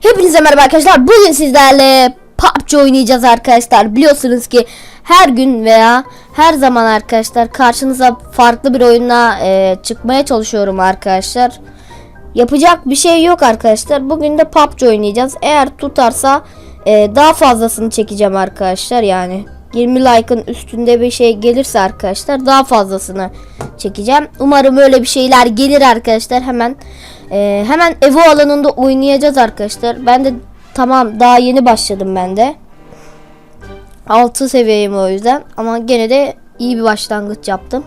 Hepinize merhaba arkadaşlar. Bugün sizlerle PUBG oynayacağız arkadaşlar. Biliyorsunuz ki her gün veya her zaman arkadaşlar karşınıza farklı bir oyunla e, çıkmaya çalışıyorum arkadaşlar. Yapacak bir şey yok arkadaşlar. Bugün de PUBG oynayacağız. Eğer tutarsa e, daha fazlasını çekeceğim arkadaşlar. Yani 20 like'ın üstünde bir şey gelirse arkadaşlar daha fazlasını çekeceğim. Umarım öyle bir şeyler gelir arkadaşlar. Hemen e, hemen Evo alanında oynayacağız arkadaşlar. Ben de tamam daha yeni başladım ben de. 6 seviyeyim o yüzden ama gene de iyi bir başlangıç yaptım.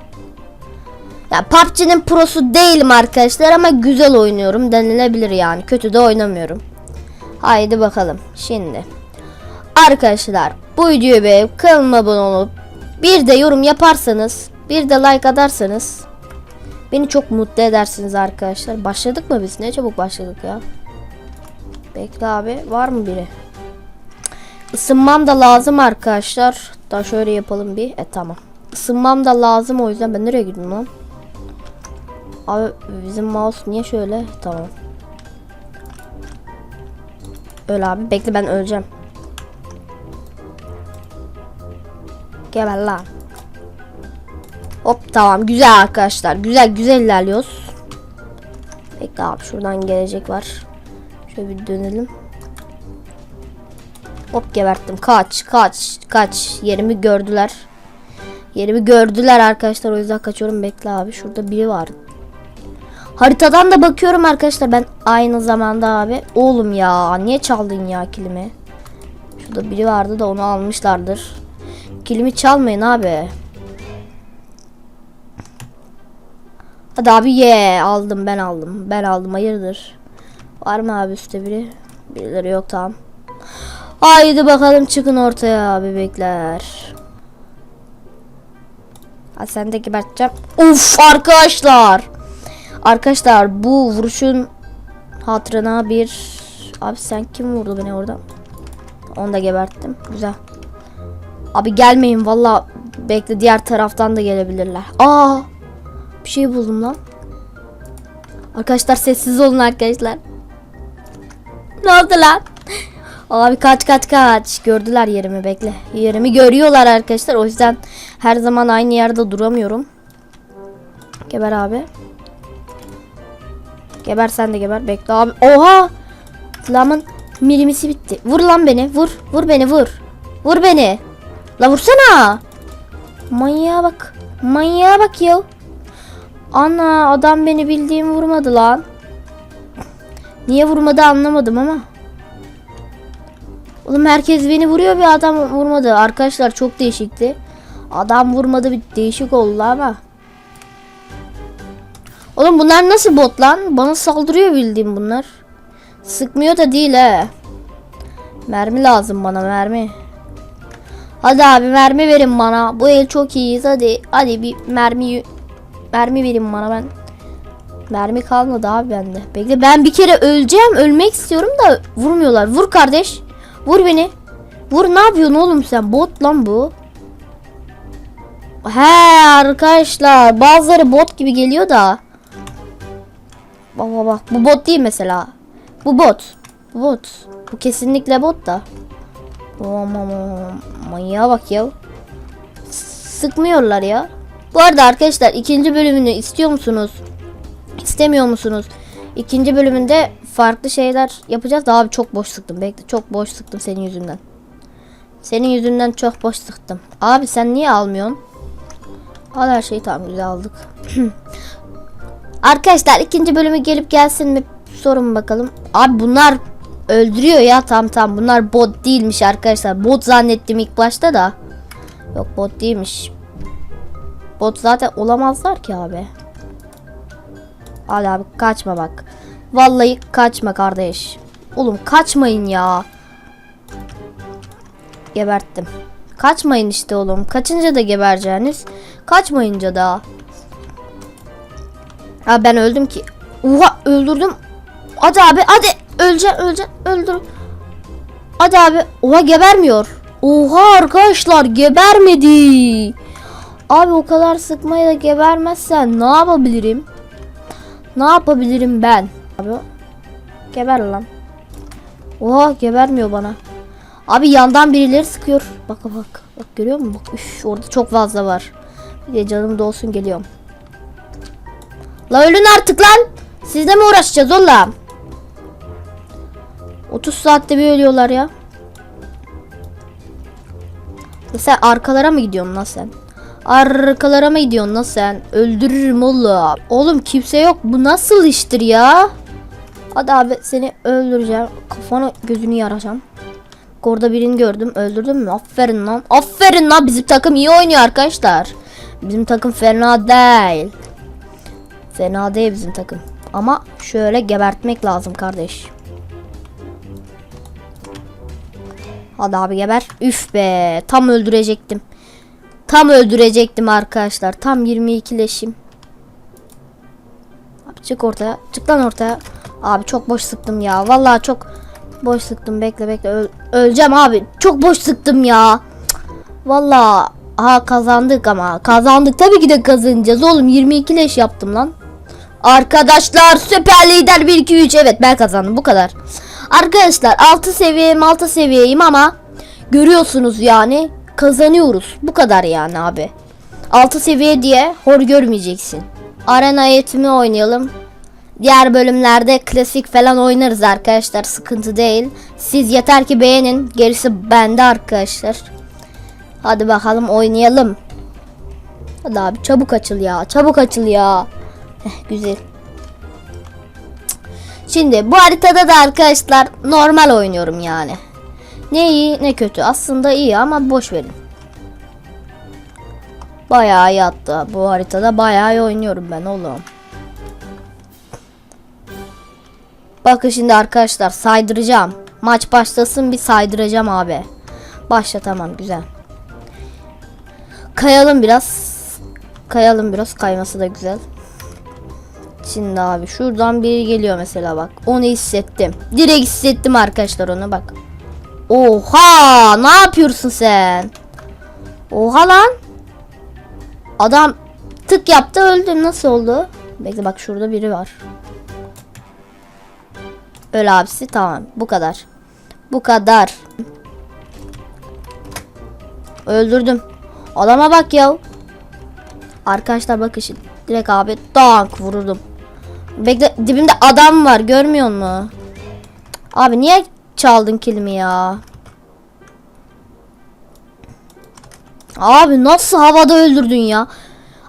Ya PUBG'nin prosu değilim arkadaşlar ama güzel oynuyorum denilebilir yani. Kötü de oynamıyorum. Haydi bakalım. Şimdi arkadaşlar bu videoyu beğenip kanalıma abone olup bir de yorum yaparsanız bir de like atarsanız beni çok mutlu edersiniz arkadaşlar. Başladık mı biz? Ne çabuk başladık ya. Bekle abi. Var mı biri? Isınmam da lazım arkadaşlar. Daha şöyle yapalım bir. E tamam. Isınmam da lazım o yüzden ben nereye gidiyorum lan? Abi bizim mouse niye şöyle? Tamam. Öl abi. Bekle ben öleceğim. Geber lan. Hop tamam güzel arkadaşlar. Güzel güzel ilerliyoruz. Bekle abi şuradan gelecek var. Şöyle bir dönelim. Hop geberttim. Kaç kaç kaç. Yerimi gördüler. Yerimi gördüler arkadaşlar. O yüzden kaçıyorum. Bekle abi. Şurada biri var. Haritadan da bakıyorum arkadaşlar. Ben aynı zamanda abi. Oğlum ya. Niye çaldın ya kilimi? Şurada biri vardı da onu almışlardır. Kilimi çalmayın abi. Hadi abi ye. Aldım ben aldım. Ben aldım. Hayırdır? Var mı abi üstte biri? Birileri yok tamam. Haydi bakalım çıkın ortaya abi bekler. Ha sen de geberteceğim. Uf arkadaşlar. Arkadaşlar bu vuruşun hatırına bir abi sen kim vurdu beni orada? Onu da geberttim. Güzel. Abi gelmeyin valla bekle diğer taraftan da gelebilirler. Aa! Bir şey buldum lan. Arkadaşlar sessiz olun arkadaşlar. Ne oldu lan? Abi kaç kaç kaç. Gördüler yerimi bekle. Yerimi görüyorlar arkadaşlar. O yüzden her zaman aynı yerde duramıyorum. Geber abi. Geber sen de geber. Bekle abi. Oha! Lamın milimisi bitti. Vur lan beni. Vur. Vur beni vur. Vur beni. La vursana. Manyağa bak. Manyağa bak ya. Ana adam beni bildiğim vurmadı lan. Niye vurmadı anlamadım ama. Oğlum herkes beni vuruyor bir adam vurmadı. Arkadaşlar çok değişikti. Adam vurmadı bir değişik oldu ama. Oğlum bunlar nasıl bot lan? Bana saldırıyor bildiğim bunlar. Sıkmıyor da değil he. Mermi lazım bana mermi. Hadi abi mermi verin bana. Bu el çok iyiyiz hadi. Hadi bir mermi mermi verin bana ben. Mermi kalmadı abi bende. Bekle ben bir kere öleceğim. Ölmek istiyorum da vurmuyorlar. Vur kardeş. Vur beni. Vur ne yapıyorsun oğlum sen? Bot lan bu. He arkadaşlar bazıları bot gibi geliyor da. Bak bak bak bu bot değil mesela. Bu bot. Bu bot. Bu kesinlikle bot da. Aman manyağa bak ya. Sıkmıyorlar ya. Bu arada arkadaşlar ikinci bölümünü istiyor musunuz? İstemiyor musunuz? İkinci bölümünde farklı şeyler yapacağız. Daha çok boş sıktım. Bekle çok boş sıktım senin yüzünden. Senin yüzünden çok boş sıktım. Abi sen niye almıyorsun? Al her şeyi tamam güzel aldık. Arkadaşlar ikinci bölümü gelip gelsin mi? Sorun bakalım. Abi bunlar öldürüyor ya tam tam. Bunlar bot değilmiş arkadaşlar. Bot zannettim ilk başta da. Yok bot değilmiş. Bot zaten olamazlar ki abi. Hadi abi kaçma bak. Vallahi kaçma kardeş. Oğlum kaçmayın ya. Geberttim. Kaçmayın işte oğlum. Kaçınca da gebereceğiniz. Kaçmayınca da. Ha ben öldüm ki. Oha öldürdüm. Hadi abi hadi. Öleceğim öleceğim öldür. Hadi abi. Oha gebermiyor. Oha arkadaşlar gebermedi. Abi o kadar sıkmaya da gebermezsen ne yapabilirim? Ne yapabilirim ben? Abi geber lan. Oha gebermiyor bana. Abi yandan birileri sıkıyor. Bak bak. Bak görüyor musun? Bak üf, orada çok fazla var. Bir de canım da olsun geliyorum. La ölün artık lan. Sizle mi uğraşacağız oğlum? 30 saatte bir ölüyorlar. Ya Sen arkalara mı gidiyorsun lan sen? Arkalara mı gidiyorsun lan sen? Öldürürüm oğlum. Oğlum kimse yok. Bu nasıl iştir ya? Hadi abi seni öldüreceğim. Kafanı gözünü yaracağım. Orada birini gördüm. Öldürdün mü? Aferin lan. Aferin lan. Bizim takım iyi oynuyor arkadaşlar. Bizim takım fena değil. Fena değil bizim takım. Ama şöyle gebertmek lazım kardeş. Hadi abi geber. Üf be. Tam öldürecektim. Tam öldürecektim arkadaşlar. Tam 22 leşim. Abi çık ortaya. Çık lan ortaya. Abi çok boş sıktım ya. Vallahi çok boş sıktım. Bekle bekle. Öl- öleceğim abi. Çok boş sıktım ya. Vallahi aha kazandık ama. Kazandık. Tabii ki de kazanacağız. Oğlum 22 leş yaptım lan. Arkadaşlar süper lider 1 2 3 evet ben kazandım bu kadar. Arkadaşlar 6 seviyeyim 6 seviyeyim ama görüyorsunuz yani kazanıyoruz. Bu kadar yani abi. 6 seviye diye hor görmeyeceksin. Arena eğitimi oynayalım. Diğer bölümlerde klasik falan oynarız arkadaşlar. Sıkıntı değil. Siz yeter ki beğenin. Gerisi bende arkadaşlar. Hadi bakalım oynayalım. Hadi abi çabuk açıl ya. Çabuk açıl ya. Heh, güzel. Şimdi bu haritada da arkadaşlar normal oynuyorum yani. Ne iyi ne kötü. Aslında iyi ama boş verin. Bayağı iyi hatta. Bu haritada bayağı iyi oynuyorum ben oğlum. Bakın şimdi arkadaşlar saydıracağım. Maç başlasın bir saydıracağım abi. Başla tamam güzel. Kayalım biraz. Kayalım biraz. Kayması da güzel. Şimdi abi şuradan biri geliyor mesela bak. Onu hissettim. Direkt hissettim arkadaşlar onu bak. Oha! Ne yapıyorsun sen? Oha lan. Adam tık yaptı öldü. Nasıl oldu? Bekle bak şurada biri var. Öl abisi tamam. Bu kadar. Bu kadar. Öldürdüm. Adama bak ya. Arkadaşlar bakın şimdi. Direkt abi dank vurdum. Bekle dibimde adam var görmüyor musun? Abi niye çaldın kilimi ya? Abi nasıl havada öldürdün ya?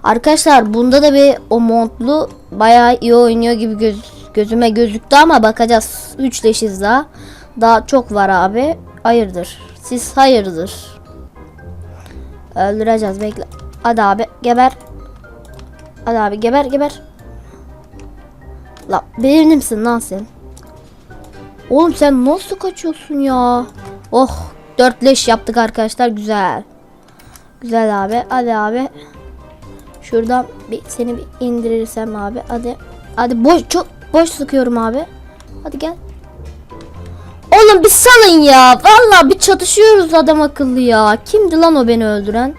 Arkadaşlar bunda da bir o montlu bayağı iyi oynuyor gibi göz, gözüme gözüktü ama bakacağız. 3 leşiz daha. Daha çok var abi. Hayırdır? Siz hayırdır? Öldüreceğiz bekle. Hadi abi geber. Hadi abi geber geber. La benimsin lan sen. Oğlum sen nasıl kaçıyorsun ya? Oh dört leş yaptık arkadaşlar güzel. Güzel abi hadi abi. Şuradan bir seni bir indirirsem abi hadi. Hadi boş çok boş sıkıyorum abi. Hadi gel. Oğlum bir salın ya. Vallahi bir çatışıyoruz adam akıllı ya. Kimdi lan o beni öldüren?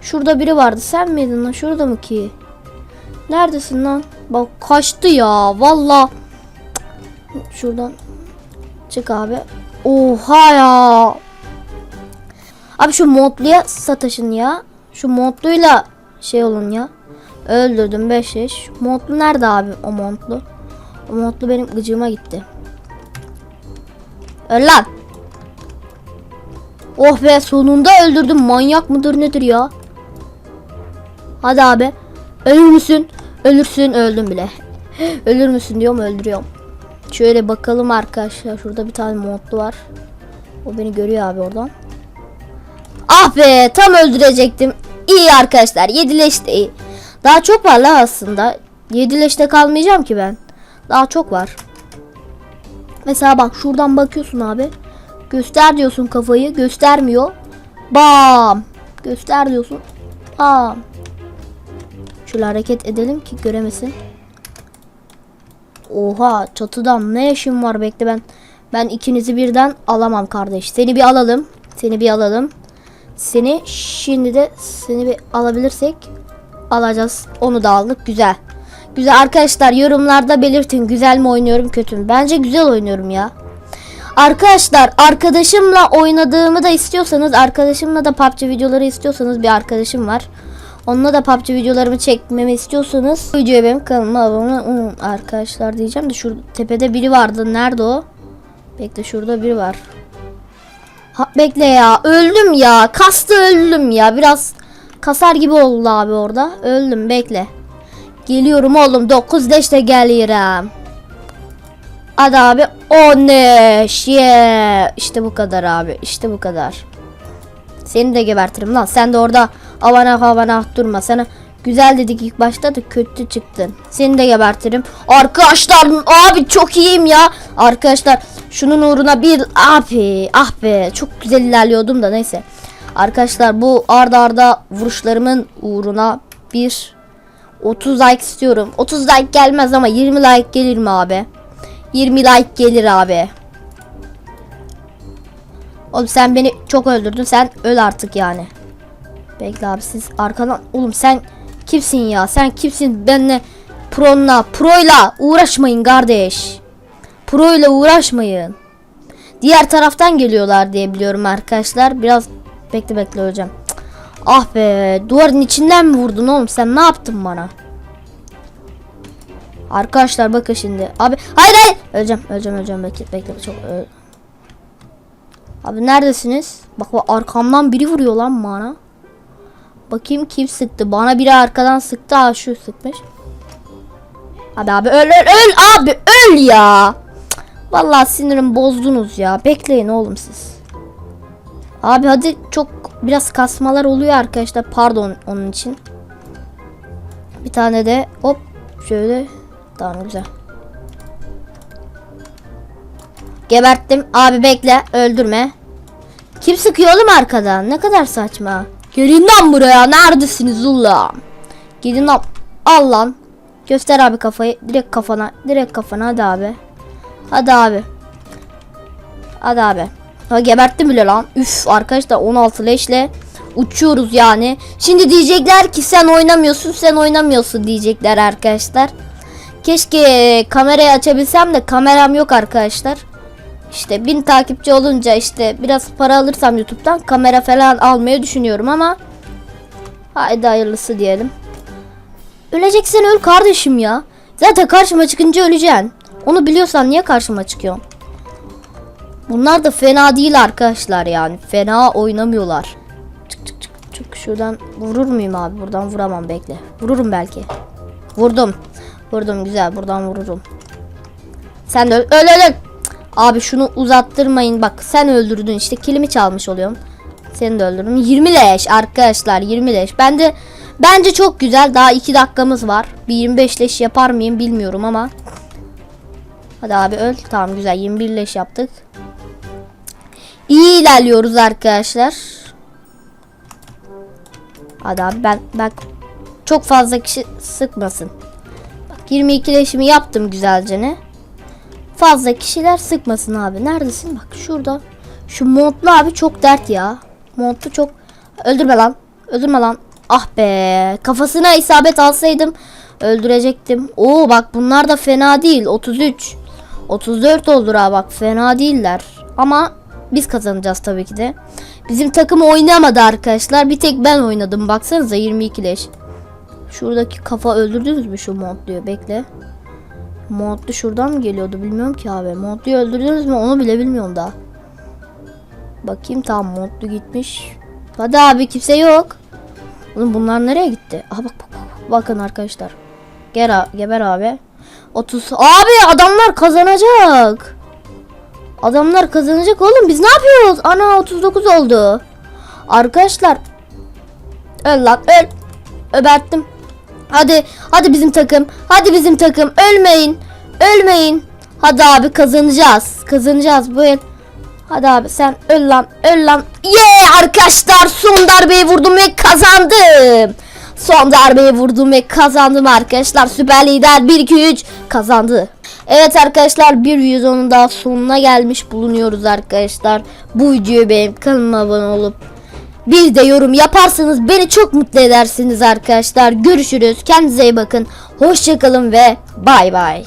Şurada biri vardı. Sen miydin lan? Şurada mı ki? Neredesin lan? Bak kaçtı ya. Valla. Şuradan çık abi. Oha ya. Abi şu modluya sataşın ya. Şu modluyla şey olun ya. Öldürdüm 5 yaş. Modlu nerede abi o modlu? O modlu benim gıcığıma gitti. Öl lan. Oh be sonunda öldürdüm. Manyak mıdır nedir ya? Hadi abi. Ölür müsün? Ölürsün öldüm bile. Ölür müsün diyorum öldürüyorum. Şöyle bakalım arkadaşlar. Şurada bir tane modlu var. O beni görüyor abi oradan. Ah be tam öldürecektim. İyi arkadaşlar. Yedileşti iyi. Daha çok var la aslında. Yedileşte kalmayacağım ki ben. Daha çok var. Mesela bak şuradan bakıyorsun abi. Göster diyorsun kafayı. Göstermiyor. Bam. Göster diyorsun. Bam. Şöyle hareket edelim ki göremesin. Oha çatıdan ne işim var bekle ben. Ben ikinizi birden alamam kardeş. Seni bir alalım. Seni bir alalım. Seni şimdi de seni bir alabilirsek alacağız. Onu da aldık. Güzel. Güzel arkadaşlar yorumlarda belirtin. Güzel mi oynuyorum kötü mü? Bence güzel oynuyorum ya. Arkadaşlar arkadaşımla oynadığımı da istiyorsanız arkadaşımla da PUBG videoları istiyorsanız bir arkadaşım var. Onunla da PUBG videolarımı çekmemi istiyorsanız videoya benim kanalıma abone olun arkadaşlar diyeceğim de şu tepede biri vardı. Nerede o? Bekle şurada biri var. Ha, bekle ya öldüm ya kastı öldüm ya biraz kasar gibi oldu abi orada öldüm bekle. Geliyorum oğlum 9 leşte geliyorum. Hadi abi 15 yeah. İşte bu kadar abi işte bu kadar. Seni de gebertirim lan sen de orada avana havana durma sana güzel dedik ilk başta da kötü çıktın. Seni de gebertirim. Arkadaşlar abi çok iyiyim ya. Arkadaşlar şunun uğruna bir abi ah be çok güzel ilerliyordum da neyse. Arkadaşlar bu arda arda vuruşlarımın uğruna bir 30 like istiyorum. 30 like gelmez ama 20 like gelir mi abi? 20 like gelir abi. Oğlum sen beni çok öldürdün. Sen öl artık yani. Bekle abi siz arkadan. Oğlum sen kimsin ya? Sen kimsin? Benle Pro'la, Pro'yla uğraşmayın kardeş. Pro'yla uğraşmayın. Diğer taraftan geliyorlar diye biliyorum arkadaşlar. Biraz bekle bekle. Cık. Ah be duvarın içinden mi vurdun oğlum sen ne yaptın bana? Arkadaşlar bakın şimdi. Abi hayır hayır. Öleceğim öleceğim öleceğim bekle bekle çok öl. Abi neredesiniz? Bak bak arkamdan biri vuruyor lan bana. Bakayım kim sıktı. Bana biri arkadan sıktı. Ha şu sıkmış. Abi abi öl öl öl abi öl ya. Vallahi sinirim bozdunuz ya. Bekleyin oğlum siz. Abi hadi çok biraz kasmalar oluyor arkadaşlar. Pardon onun için. Bir tane de hop şöyle. Tamam güzel. Geberttim. Abi bekle. Öldürme. Kim sıkıyor oğlum arkadan? Ne kadar saçma. Gelin lan buraya. Neredesiniz ulan? Gidin lan. Al lan. Göster abi kafayı. Direkt kafana. Direkt kafana. Hadi abi. Hadi abi. Hadi abi. Ha geberttim bile lan. Üf arkadaşlar 16 leşle uçuyoruz yani. Şimdi diyecekler ki sen oynamıyorsun sen oynamıyorsun diyecekler arkadaşlar. Keşke kamerayı açabilsem de kameram yok arkadaşlar. İşte bin takipçi olunca işte biraz para alırsam YouTube'dan kamera falan almayı düşünüyorum ama haydi hayırlısı diyelim. Öleceksen öl kardeşim ya. Zaten karşıma çıkınca öleceksin. Onu biliyorsan niye karşıma çıkıyorsun? Bunlar da fena değil arkadaşlar yani. Fena oynamıyorlar. Çık çık çık çık şuradan vurur muyum abi? Buradan vuramam bekle. Vururum belki. Vurdum. Vurdum güzel buradan vururum. Sen de öl öl öl. Abi şunu uzattırmayın. Bak sen öldürdün işte kilimi çalmış oluyorum. Seni de öldürdüm. 20 leş arkadaşlar 20 leş. Bence bence çok güzel. Daha 2 dakikamız var. Bir 25 leş yapar mıyım bilmiyorum ama. Hadi abi öl. Tamam güzel 21 leş yaptık. İyi ilerliyoruz arkadaşlar. Hadi abi ben bak çok fazla kişi sıkmasın. Bak 22 leşimi yaptım güzelce ne. Fazla kişiler sıkmasın abi. Neredesin? Bak şurada. Şu montlu abi çok dert ya. Montlu çok öldürme lan. Öldürme lan. Ah be. Kafasına isabet alsaydım öldürecektim. Oo bak bunlar da fena değil. 33. 34 olur ha bak fena değiller. Ama biz kazanacağız tabii ki de. Bizim takım oynamadı arkadaşlar. Bir tek ben oynadım. Baksanıza 22 leş. Şuradaki kafa öldürdünüz mü şu montluyu? Bekle. Montlu şuradan mı geliyordu bilmiyorum ki abi. Montluyu öldürdünüz mü onu bile bilmiyorum daha. Bakayım tamam Montlu gitmiş. Hadi abi kimse yok. Oğlum bunlar nereye gitti? Aha bak bak bak. Bakın arkadaşlar. Gel a- geber abi. 30. Abi adamlar kazanacak. Adamlar kazanacak oğlum biz ne yapıyoruz? Ana 39 oldu. Arkadaşlar. Öl lan öl. Öberttim. Hadi hadi bizim takım. Hadi bizim takım. Ölmeyin. Ölmeyin. Hadi abi kazanacağız. Kazanacağız bu el. Hadi abi sen öl lan. Öl lan. Yeah arkadaşlar son darbeyi vurdum ve kazandım. Son darbeyi vurdum ve kazandım arkadaşlar. Süper lider 1 2 3 kazandı. Evet arkadaşlar bir videonun daha sonuna gelmiş bulunuyoruz arkadaşlar. Bu videoyu beğenip kanalıma abone olup bir de yorum yaparsanız beni çok mutlu edersiniz arkadaşlar. Görüşürüz. Kendinize iyi bakın. Hoşçakalın ve bay bay.